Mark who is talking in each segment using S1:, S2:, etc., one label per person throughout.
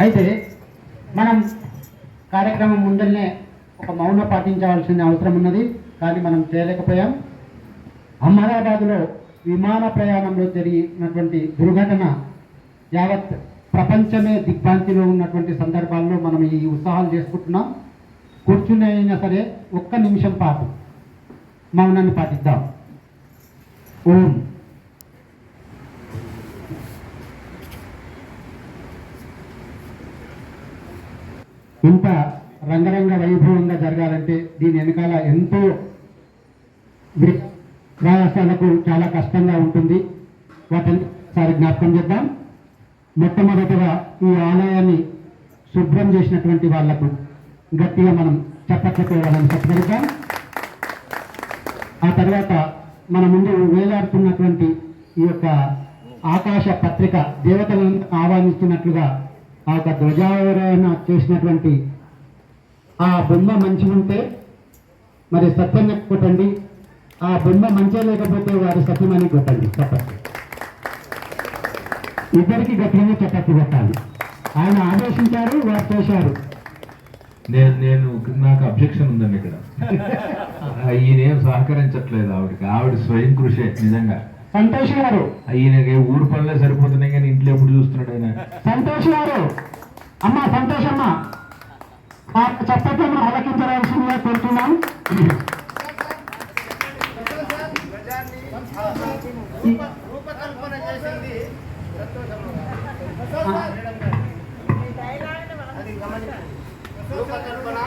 S1: అయితే మనం కార్యక్రమం ముందరనే ఒక మౌన పాటించవలసిన అవసరం ఉన్నది కానీ మనం చేయలేకపోయాం. అహ్మదాబాద్లో విమాన ప్రయాణంలో జరిగినటువంటి దుర్ఘటన యావత్ ప్రపంచమే దిగ్భ్రాంతిలో ఉన్నటువంటి సందర్భాల్లో మనం ఈ ఉత్సాహాలు చేసుకుంటున్నాం. కూర్చుని అయినా సరే ఒక్క నిమిషం పాటు మౌనాన్ని పాటిద్దాం. ఓం. ఇంత రంగరంగ వైభవంగా జరగాలంటే దీని వెనకాల ఎంతో ప్రయాసాలకు చాలా కష్టంగా ఉంటుంది. వాటిని ఒకసారి జ్ఞాపకం చేద్దాం. మొట్టమొదటిగా ఈ ఆలయాన్ని శుభ్రం చేసినటువంటి వాళ్ళకు గట్టిగా మనం చప్పట్లతో వాళ్ళని ఆ తర్వాత మన ముందు వేలాడుతున్నటువంటి ఈ యొక్క ఆకాశ పత్రిక దేవతలను ఆహ్వానిస్తున్నట్లుగా ఆ యొక్క ధ్వజారోహణ చేసినటువంటి ఆ బొమ్మ మంచి ఉంటే మరి సత్యంగా కొట్టండి. ఆ బొమ్మ మంచిగా లేకపోతే వారి సత్యమని కొట్టండి. చప్పట్లు ఇద్దరికి గట్టిగానే చప్పట్లు కొట్టాలి. ఆయన ఆదేశించారు వారు చేశారు.
S2: నేను నేను నాకు అబ్జెక్షన్ ఉందండి ఇక్కడ. ఈయనేం సహకరించట్లేదు ఆవిడకి. ఆవిడ స్వయం కృషి నిజంగా.
S1: సంతోష్ గారు.
S2: ఈయనకి ఊరు పనులే సరిపోతున్నాయి కానీ ఇంట్లో ఎప్పుడు చూస్తున్నాడు ఆయన?
S1: సంతోష్ గారు. అమ్మ సంతోషమ్మ ఆ చప్పట్లను ఆలకించవలసిందిగా కోరుతున్నాం.
S3: రూపకల్పన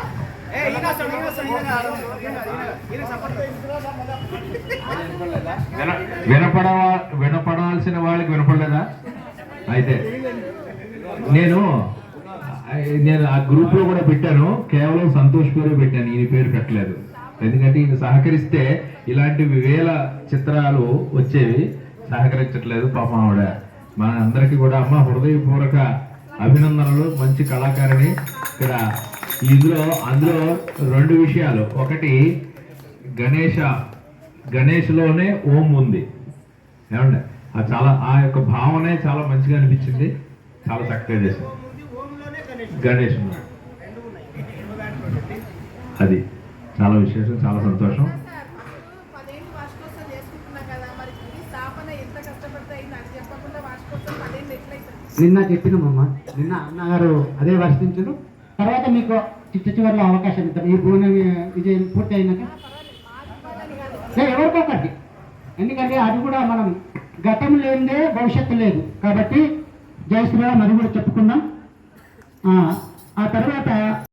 S2: విన వినపడ వినపడాల్సిన వాళ్ళకి వినపడలేదా? అయితే నేను నేను ఆ గ్రూప్లో కూడా పెట్టాను కేవలం సంతోష్ పేరు పెట్టాను ఈయన పేరు పెట్టలేదు. ఎందుకంటే ఈయన సహకరిస్తే ఇలాంటి వేల చిత్రాలు వచ్చేవి సహకరించట్లేదు పాపం ఆవిడ. మన అందరికీ కూడా అమ్మ హృదయపూర్వక అభినందనలు మంచి కళాకారిణి. ఇక్కడ ఇందులో అందులో రెండు విషయాలు. ఒకటి గణేష గణేష్లోనే ఓం ఉంది. ఏమండి? ఆ చాలా ఆ యొక్క భావనే చాలా మంచిగా అనిపించింది. చాలా చక్కగా చేశారు.
S3: గణేష్
S2: అది చాలా విశేషం చాలా సంతోషం.
S1: నిన్న చెప్పినామమ్మ నిన్న అన్నగారు అదే వర్షించడు తర్వాత మీకు చిట్ట చివరిలో అవకాశం ఇద్దాం. ఈ భూమి విజయం పూర్తి అయినాక
S4: ఎవరికొకటి
S1: లే, ఒకటి ఎందుకంటే అది కూడా మనం గతం లేనిదే భవిష్యత్తు లేదు. కాబట్టి జయ శ్రీరామ్ అది కూడా చెప్పుకుందాం. ఆ తర్వాత